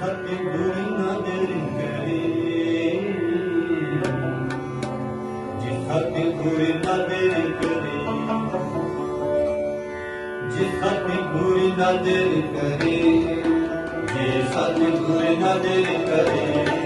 ਫ਼ਰਕ ਦੂਰੀ ਨਾ ਦੇਰੇ ਜਿਸ ਹੱਥ ਦੂਰੀ ਨਾ ਦੇਰੇ ਕਰੇ। ਜਿਸ ਹੱਥ ਦੂਰੀ ਨਾ ਦੇਰੇ ਕਰੇ। ਜੇ ਸਤ ਦੂਰੀ ਨਾ ਦੇਰੇ ਕਰੇ।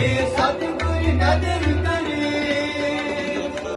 ਵੇ ਸਤਿਗੁਰ ਨਦਰ